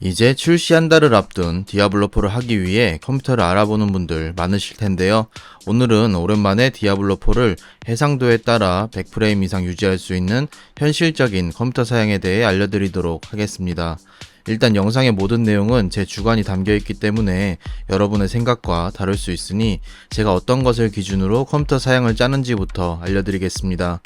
이제 출시 한 달을 앞둔 디아블로4를 하기 위해 컴퓨터를 알아보는 분들 많으실 텐데요. 오늘은 오랜만에 디아블로4를 해상도에 따라 100프레임 이상 유지할 수 있는 현실적인 컴퓨터 사양에 대해 알려드리도록 하겠습니다. 일단 영상의 모든 내용은 제 주관이 담겨 있기 때문에 여러분의 생각과 다를 수 있으니 제가 어떤 것을 기준으로 컴퓨터 사양을 짜는지부터 알려드리겠습니다.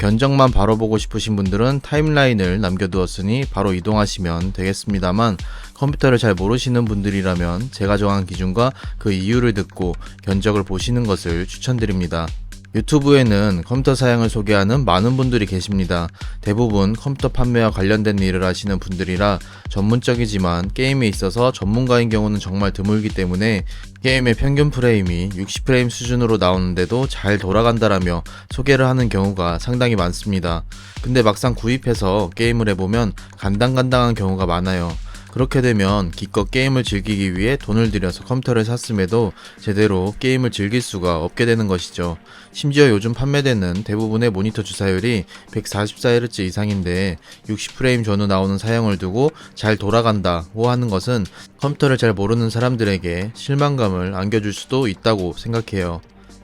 견적만 바로 보고 싶으신 분들은 타임라인을 남겨두었으니 바로 이동하시면 되겠습니다만 컴퓨터를 잘 모르시는 분들이라면 제가 정한 기준과 그 이유를 듣고 견적을 보시는 것을 추천드립니다. 유튜브에는 컴퓨터 사양을 소개하는 많은 분들이 계십니다. 대부분 컴퓨터 판매와 관련된 일을 하시는 분들이라 전문적이지만 게임에 있어서 전문가인 경우는 정말 드물기 때문에 게임의 평균 프레임이 60프레임 수준으로 나오는데도 잘 돌아간다라며 소개를 하는 경우가 상당히 많습니다. 근데 막상 구입해서 게임을 해보면 간당간당한 경우가 많아요. 그렇게 되면 기껏 게임을 즐기기 위해 돈을 들여서 컴퓨터를 샀음에도 제대로 게임을 즐길 수가 없게 되는 것이죠. 심지어 요즘 판매되는 대부분의 모니터 주사율이 144Hz 이상인데 60프레임 전후 나오는 사양을 두고 잘 돌아간다고 하는 것은 컴퓨터를 잘 모르는 사람들에게 실망감을 안겨줄 수도 있다고 생각해요.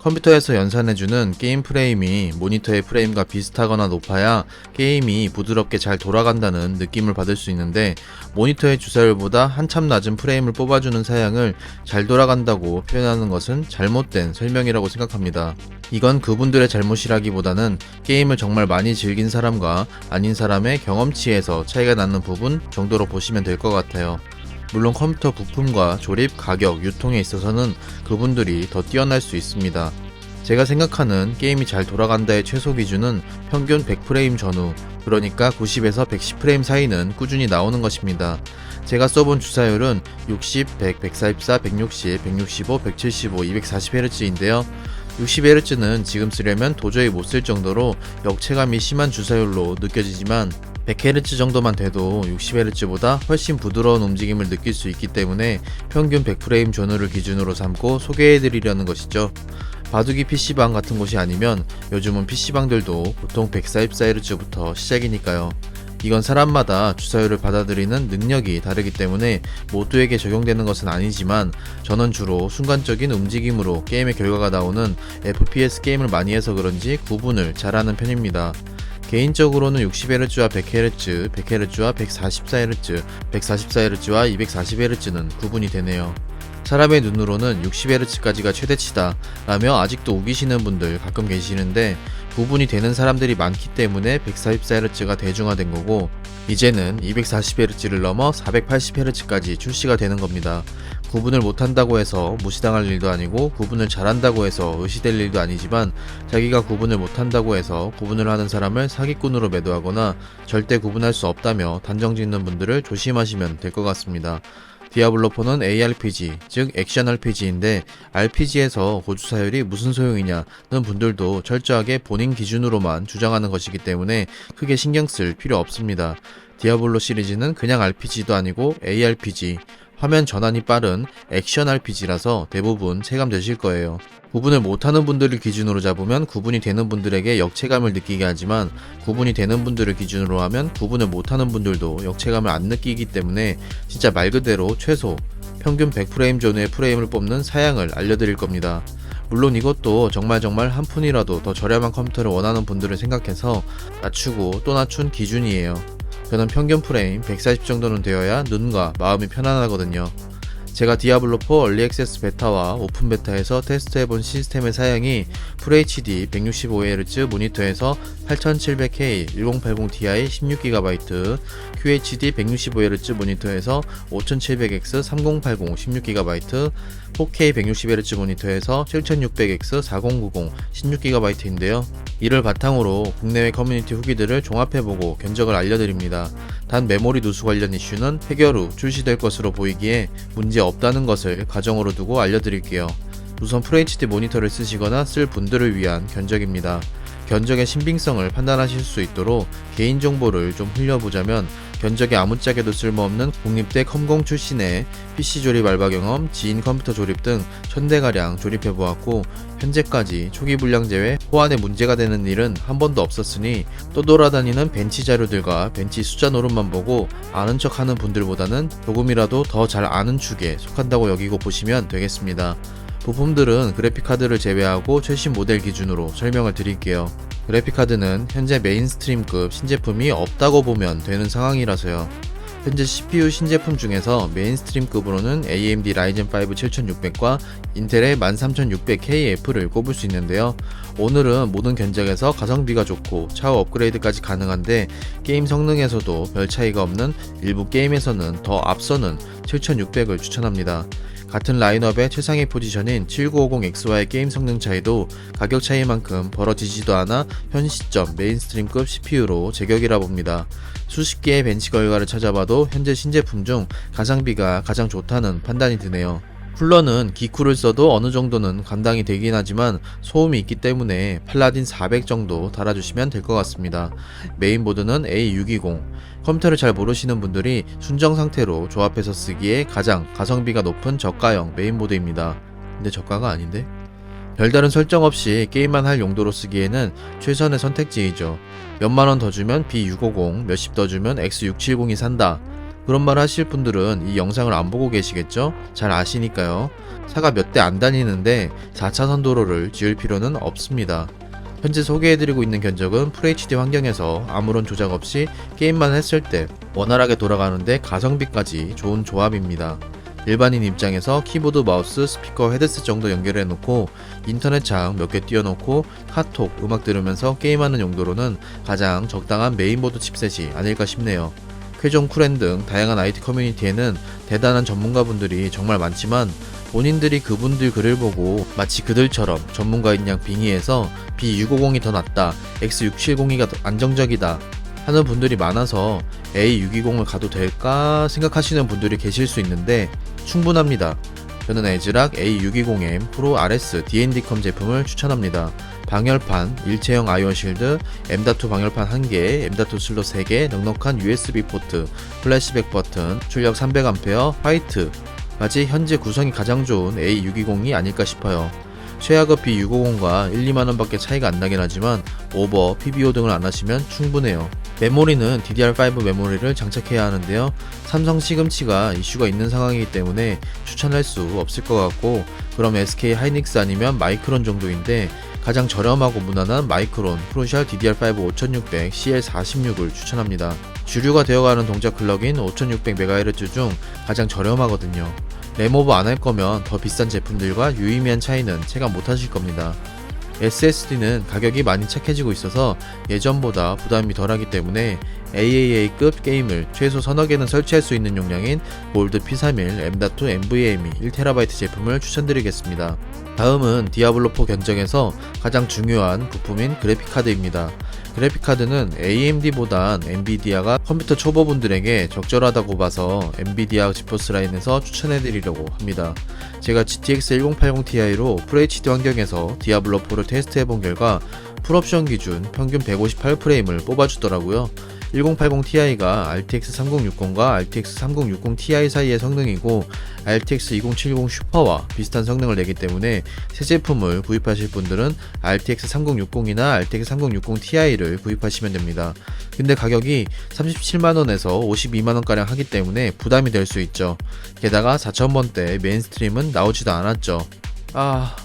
컴퓨터에서 연산해주는 게임 프레임이 모니터의 프레임과 비슷하거나 높아야 게임이 부드럽게 잘 돌아간다는 느낌을 받을 수 있는데 모니터의 주사율보다 한참 낮은 프레임을 뽑아주는 사양을 잘 돌아간다고 표현하는 것은 잘못된 설명이라고 생각합니다. 이건 그분들의 잘못이라기보다는 게임을 정말 많이 즐긴 사람과 아닌 사람의 경험치에서 차이가 나는 부분 정도로 보시면 될 것 같아요. 물론 컴퓨터 부품과 조립, 가격, 유통에 있어서는 그분들이 더 뛰어날 수 있습니다. 제가 생각하는 게임이 잘 돌아간다의 최소 기준은 평균 100프레임 전후, 그러니까 90에서 110프레임 사이는 꾸준히 나오는 것입니다. 제가 써본 주사율은 60, 100, 144, 160, 165, 175, 240Hz인데요. 60Hz는 지금 쓰려면 도저히 못 쓸 정도로 역체감이 심한 주사율로 느껴지지만 100Hz 정도만 돼도 60Hz보다 훨씬 부드러운 움직임을 느낄 수 있기 때문에 평균 100프레임 전후를 기준으로 삼고 소개해드리려는 것이죠. 바둑이 PC방 같은 곳이 아니면 요즘은 PC방들도 보통 144Hz부터 시작이니까요. 이건 사람마다 주사율을 받아들이는 능력이 다르기 때문에 모두에게 적용되는 것은 아니지만 저는 주로 순간적인 움직임으로 게임의 결과가 나오는 FPS 게임을 많이 해서 그런지 구분을 잘하는 편입니다. 개인적으로는 60Hz와 100Hz, 100Hz와 144Hz, 144Hz와 240Hz는 구분이 되네요. 사람의 눈으로는 60Hz까지가 최대치다 라며 아직도 우기시는 분들 가끔 계시는데 구분이 되는 사람들이 많기 때문에 144Hz가 대중화된 거고 이제는 240Hz를 넘어 480Hz까지 출시가 되는 겁니다. 구분을 못한다고 해서 무시당할 일도 아니고 구분을 잘한다고 해서 의시될 일도 아니지만 자기가 구분을 못한다고 해서 구분을 하는 사람을 사기꾼으로 매도하거나 절대 구분할 수 없다며 단정 짓는 분들을 조심하시면 될 것 같습니다. 디아블로4는 ARPG, 즉 액션 RPG인데 RPG에서 고주 사율이 무슨 소용이냐는 분들도 철저하게 본인 기준으로만 주장하는 것이기 때문에 크게 신경 쓸 필요 없습니다. 디아블로 시리즈는 그냥 RPG도 아니고 ARPG, 화면 전환이 빠른 액션 RPG라서 대부분 체감되실 거예요. 구분을 못하는 분들을 기준으로 잡으면 구분이 되는 분들에게 역체감을 느끼게 하지만 구분이 되는 분들을 기준으로 하면 구분을 못하는 분들도 역체감을 안 느끼기 때문에 진짜 말 그대로 최소 평균 100프레임 전후의 프레임을 뽑는 사양을 알려드릴 겁니다. 물론 이것도 정말 정말 한 푼이라도 더 저렴한 컴퓨터를 원하는 분들을 생각해서 낮추고 또 낮춘 기준이에요. 저는 평균 프레임 140 정도는 되어야 눈과 마음이 편안하거든요. 제가 디아블로4 얼리 액세스 베타와 오픈 베타에서 테스트해본 시스템의 사양이 FHD 165Hz 모니터에서 8700K 1080ti 16GB, QHD 165Hz 모니터에서 5700X 3080 16GB, 4K 160Hz 모니터에서 7600X 4090 16GB인데요. 이를 바탕으로 국내외 커뮤니티 후기들을 종합해보고 견적을 알려드립니다. 단 메모리 누수 관련 이슈는 해결 후 출시될 것으로 보이기에 문제 없다는 것을 가정으로 두고 알려드릴게요. 우선 FHD 모니터를 쓰시거나 쓸 분들을 위한 견적입니다. 견적의 신빙성을 판단하실 수 있도록 개인정보를 좀 흘려보자면 견적에 아무짝에도 쓸모없는 국립대 컴공 출신의 PC 조립 알바 경험, 지인 컴퓨터 조립 등 천대가량 조립해보았고 현재까지 초기 불량 제외 호환에 문제가 되는 일은 한 번도 없었으니 또 돌아다니는 벤치 자료들과 벤치 숫자 노름만 보고 아는 척 하는 분들보다는 조금이라도 더 잘 아는 축에 속한다고 여기고 보시면 되겠습니다. 부품들은 그래픽카드를 제외하고 최신 모델 기준으로 설명을 드릴게요. 그래픽카드는 현재 메인스트림급 신제품이 없다고 보면 되는 상황이라서요. 현재 CPU 신제품 중에서 메인스트림급으로는 AMD 라이젠 5 7600과 인텔의 13600KF를 꼽을 수 있는데요. 오늘은 모든 견적에서 가성비가 좋고 차후 업그레이드까지 가능한데 게임 성능에서도 별 차이가 없는 일부 게임에서는 더 앞서는 7600을 추천합니다. 같은 라인업의 최상의 포지션인 7950X와의 게임 성능 차이도 가격 차이만큼 벌어지지도 않아 현 시점 메인스트림급 CPU로 제격이라 봅니다. 수십 개의 벤치 결과를 찾아봐도 현재 신제품 중 가성비가 가장 좋다는 판단이 드네요. 쿨러는 기쿨을 써도 어느 정도는 감당이 되긴 하지만 소음이 있기 때문에 팔라딘 400 정도 달아주시면 될 것 같습니다. 메인보드는 A620. 컴퓨터를 잘 모르시는 분들이 순정 상태로 조합해서 쓰기에 가장 가성비가 높은 저가형 메인보드입니다. 근데 저가가 아닌데? 별다른 설정 없이 게임만 할 용도로 쓰기에는 최선의 선택지이죠. 몇만 원 더 주면 B650, 몇십 더 주면 X670이 산다. 그런 말 하실 분들은 이 영상을 안 보고 계시겠죠? 잘 아시니까요. 차가 몇 대 안 다니는데 4차선 도로를 지을 필요는 없습니다. 현재 소개해드리고 있는 견적은 FHD 환경에서 아무런 조작 없이 게임만 했을 때 원활하게 돌아가는데 가성비까지 좋은 조합입니다. 일반인 입장에서 키보드, 마우스, 스피커, 헤드셋 정도 연결해 놓고 인터넷 장몇개 띄워 놓고 카톡, 음악 들으면서 게임하는 용도로는 가장 적당한 메인보드 칩셋이 아닐까 싶네요. 쾌종 쿨앤 등 다양한 IT 커뮤니티에는 대단한 전문가분들이 정말 많지만 본인들이 그분들 글을 보고 마치 그들처럼 전문가인 양 빙의해서 B650이 더 낫다, X670이가 더 안정적이다 하는 분들이 많아서 A620을 가도 될까 생각하시는 분들이 계실 수 있는데 충분합니다. 저는 에즈락 A620M 프로 RS D&D컴 제품을 추천합니다. 방열판, 일체형 아이온 실드, M.2 방열판 1개, M.2 슬롯 3개, 넉넉한 USB 포트, 플래시백 버튼, 출력 300A, 화이트, 까지 현재 구성이 가장 좋은 A620이 아닐까 싶어요. 최하급 B650과 1, 2만원밖에 차이가 안 나긴 하지만 오버, PBO 등을 안 하시면 충분해요. 메모리는 DDR5 메모리를 장착해야 하는데요. 삼성 시금치가 이슈가 있는 상황이기 때문에 추천할 수 없을 것 같고 그럼 SK 하이닉스 아니면 마이크론 정도인데 가장 저렴하고 무난한 마이크론 프로샬 DDR5 5600 CL46을 추천합니다. 주류가 되어가는 동작 클럭인 5600MHz 중 가장 저렴하거든요. 램오버 안 할 거면 더 비싼 제품들과 유의미한 차이는 체감 못 하실 겁니다. SSD는 가격이 많이 착해지고 있어서 예전보다 부담이 덜하기 때문에 AAA급 게임을 최소 서너 개는 설치할 수 있는 용량인 골드 P31 M.2 NVMe 1TB 제품을 추천드리겠습니다. 다음은 디아블로4 견적에서 가장 중요한 부품인 그래픽카드입니다. 그래픽카드는 AMD보단 엔비디아가 컴퓨터 초보분들에게 적절하다고 봐서 엔비디아 지포스 라인에서 추천해드리려고 합니다. 제가 GTX 1080ti로 FHD 환경에서 디아블로4를 테스트해본 결과 풀옵션 기준 평균 158프레임을 뽑아주더라고요. 1080ti가 RTX 3060과 RTX 3060 Ti 사이의 성능이고 RTX 2070 슈퍼와 비슷한 성능을 내기 때문에 새 제품을 구입하실 분들은 RTX 3060이나 RTX 3060 Ti를 구입하시면 됩니다. 근데 가격이 37만원에서 52만원가량 하기 때문에 부담이 될 수 있죠. 게다가 4,000번대 메인스트림은 나오지도 않았죠. 아...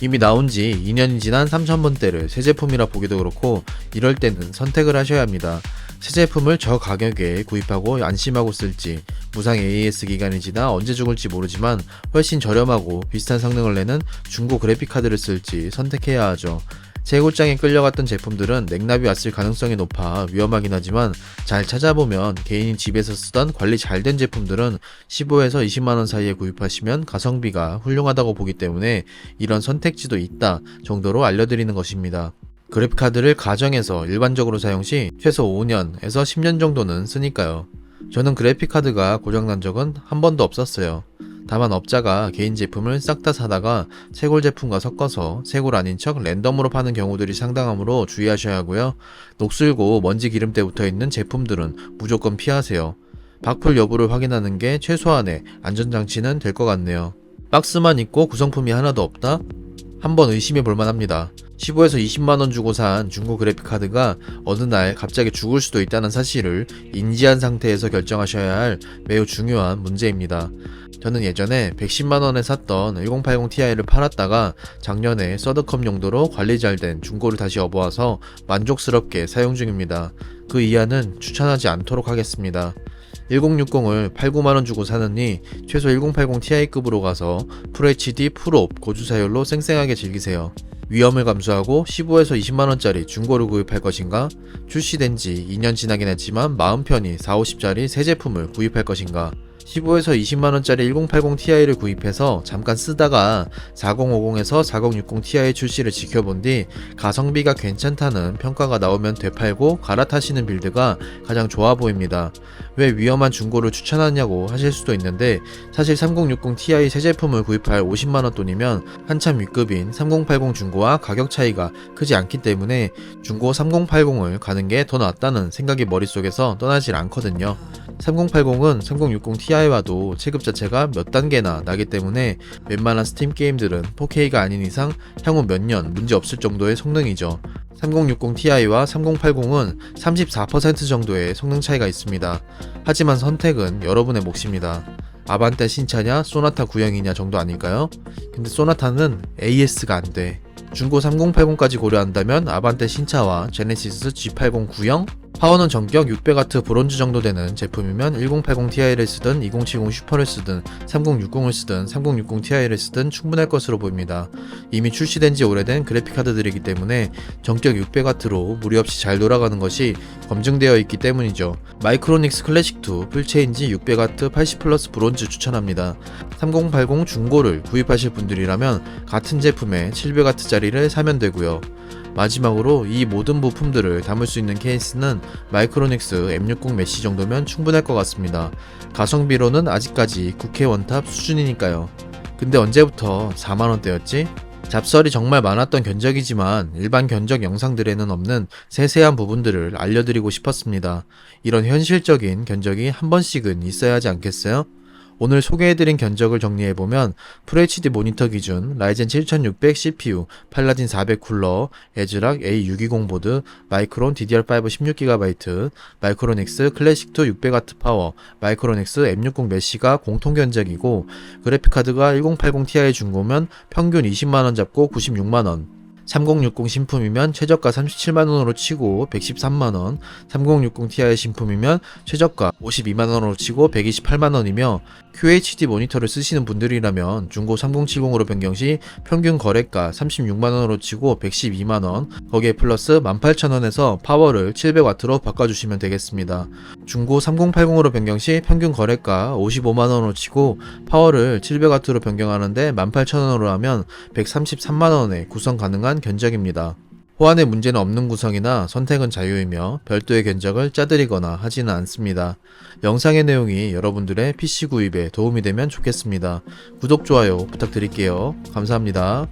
이미 나온 지 2년이 지난 3000번대를 새 제품이라 보기도 그렇고 이럴 때는 선택을 하셔야 합니다. 새 제품을 저 가격에 구입하고 안심하고 쓸지 무상 AS 기간이 지나 언제 죽을지 모르지만 훨씬 저렴하고 비슷한 성능을 내는 중고 그래픽 카드를 쓸지 선택해야 하죠. 재고장에 끌려갔던 제품들은 냉납이 왔을 가능성이 높아 위험하긴 하지만 잘 찾아보면 개인이 집에서 쓰던 관리 잘 된 제품들은 15에서 20만원 사이에 구입하시면 가성비가 훌륭하다고 보기 때문에 이런 선택지도 있다 정도로 알려드리는 것입니다. 그래픽카드를 가정에서 일반적으로 사용 시 최소 5년에서 10년 정도는 쓰니까요. 저는 그래픽카드가 고장난 적은 한 번도 없었어요. 다만 업자가 개인 제품을 싹 다 사다가 채골 제품과 섞어서 채골 아닌 척 랜덤으로 파는 경우들이 상당하므로 주의하셔야 하고요. 녹슬고 먼지 기름때 붙어 있는 제품들은 무조건 피하세요. 박풀 여부를 확인하는 게 최소한의 안전장치는 될 것 같네요. 박스만 있고 구성품이 하나도 없다? 한번 의심해 볼 만합니다. 15에서 20만원 주고 산 중고 그래픽카드가 어느 날 갑자기 죽을 수도 있다는 사실을 인지한 상태에서 결정하셔야 할 매우 중요한 문제입니다. 저는 예전에 110만원에 샀던 1080 Ti를 팔았다가 작년에 서드컵 용도로 관리 잘 된 중고를 다시 업어와서 만족스럽게 사용 중입니다. 그 이하는 추천하지 않도록 하겠습니다. 1060을 8, 9만원 주고 사느니 최소 1080 Ti급으로 가서 FHD 풀옵 고주사율로 쌩쌩하게 즐기세요. 위험을 감수하고 15에서 20만원짜리 중고를 구입할 것인가? 출시된 지 2년 지나긴 했지만 마음 편히 4, 50짜리 새 제품을 구입할 것인가? 15에서 20만원짜리 1080 Ti를 구입해서 잠깐 쓰다가 4050에서 4060 Ti 출시를 지켜본 뒤 가성비가 괜찮다는 평가가 나오면 되팔고 갈아타시는 빌드가 가장 좋아 보입니다. 왜 위험한 중고를 추천하냐고 하실 수도 있는데 사실 3060 Ti 새 제품을 구입할 50만원 돈이면 한참 윗급인 3080 중고와 가격 차이가 크지 않기 때문에 중고 3080을 가는 게 더 낫다는 생각이 머릿속에서 떠나질 않거든요. 3080은 3060 Ti와도 체급 자체가 몇 단계나 나기 때문에 웬만한 스팀 게임들은 4K가 아닌 이상 향후 몇 년 문제 없을 정도의 성능이죠. 3060 Ti와 3080은 34% 정도의 성능 차이가 있습니다. 하지만 선택은 여러분의 몫입니다. 아반떼 신차냐 소나타 구형이냐 정도 아닐까요? 근데 소나타는 AS가 안 돼. 중고 3080까지 고려한다면 아반떼 신차와 제네시스 G80 구형 파워는 전격 600W 브론즈 정도 되는 제품이면 1080 Ti를 쓰든 2070 슈퍼를 쓰든 3060을 쓰든 3060 Ti를 쓰든 충분할 것으로 보입니다. 이미 출시된 지 오래된 그래픽카드들이기 때문에 전격 600W로 무리 없이 잘 돌아가는 것이 검증되어 있기 때문이죠. 마이크로닉스 클래식2 풀체인지 600W 80 플러스 브론즈 추천합니다. 3080 중고를 구입하실 분들이라면 같은 제품에 700W짜리를 사면 되고요. 마지막으로 이 모든 부품들을 담을 수 있는 케이스는 마이크로닉스 M60 메시 정도면 충분할 것 같습니다. 가성비로는 아직까지 국회 원탑 수준이니까요. 근데 언제부터 4만원대였지? 잡설이 정말 많았던 견적이지만 일반 견적 영상들에는 없는 세세한 부분들을 알려드리고 싶었습니다. 이런 현실적인 견적이 한 번씩은 있어야 하지 않겠어요? 오늘 소개해드린 견적을 정리해보면 FHD 모니터 기준 라이젠 7600 CPU, 팔라딘 400 쿨러, 에즈락 A620 보드, 마이크론 DDR5 16GB, 마이크로닉스 클래식2 600W 파워, 마이크로닉스 M60 메시가 공통 견적이고 그래픽카드가 1080 Ti 중고면 평균 20만원 잡고 96만원 3060 신품이면 최저가 37만원으로 치고 113만원, 3060 Ti 신품이면 최저가 52만원으로 치고 128만원이며 QHD 모니터를 쓰시는 분들이라면 중고 3070으로 변경 시 평균 거래가 36만원으로 치고 112만원, 거기에 플러스 18,000원에서 파워를 700W로 바꿔주시면 되겠습니다. 중고 3080으로 변경 시 평균 거래가 55만원으로 치고 파워를 700W로 변경하는데 18,000원으로 하면 133만원에 구성 가능한 견적입니다. 호환에 문제는 없는 구성이나 선택은 자유이며 별도의 견적을 짜드리거나 하지는 않습니다. 영상의 내용이 여러분들의 PC 구입에 도움이 되면 좋겠습니다. 구독, 좋아요 부탁드릴게요. 감사합니다.